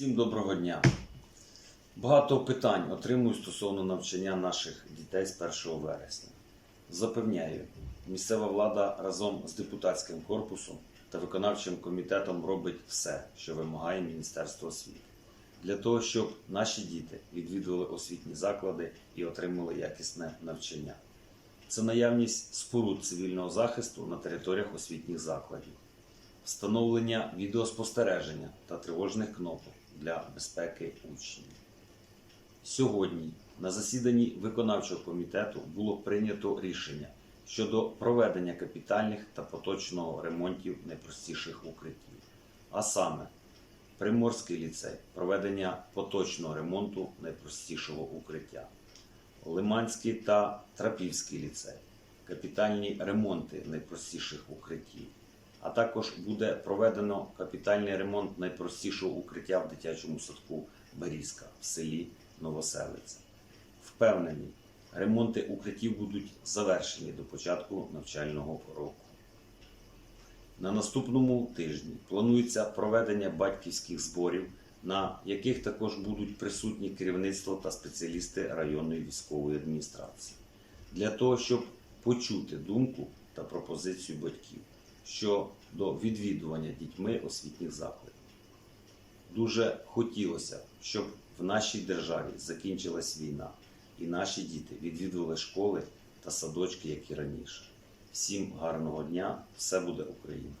Всім доброго дня. Багато питань отримую стосовно навчання наших дітей з 1 вересня. Запевняю, місцева влада разом з депутатським корпусом та виконавчим комітетом робить все, що вимагає Міністерство освіти, для того, щоб наші діти відвідували освітні заклади і отримали якісне навчання. Це наявність споруд цивільного захисту на територіях освітніх закладів, встановлення відеоспостереження та тривожних кнопок для безпеки учнів. Сьогодні на засіданні виконавчого комітету було прийнято рішення щодо проведення капітальних та поточного ремонтів найпростіших укриттів, а саме Приморський ліцей проведення поточного ремонту найпростішого укриття, Лиманський та Трапівський ліцей капітальні ремонти найпростіших укриттів. А також буде проведено капітальний ремонт найпростішого укриття в дитячому садку Берізка в селі Новоселиця. Впевнені, ремонти укриттів будуть завершені до початку навчального року. На наступному тижні планується проведення батьківських зборів, на яких також будуть присутні керівництво та спеціалісти районної військової адміністрації, для того, щоб почути думку та пропозицію батьків щодо відвідування дітьми освітніх закладів. Дуже хотілося, щоб в нашій державі закінчилась війна, і наші діти відвідували школи та садочки, як і раніше. Всім гарного дня! Все буде Україна!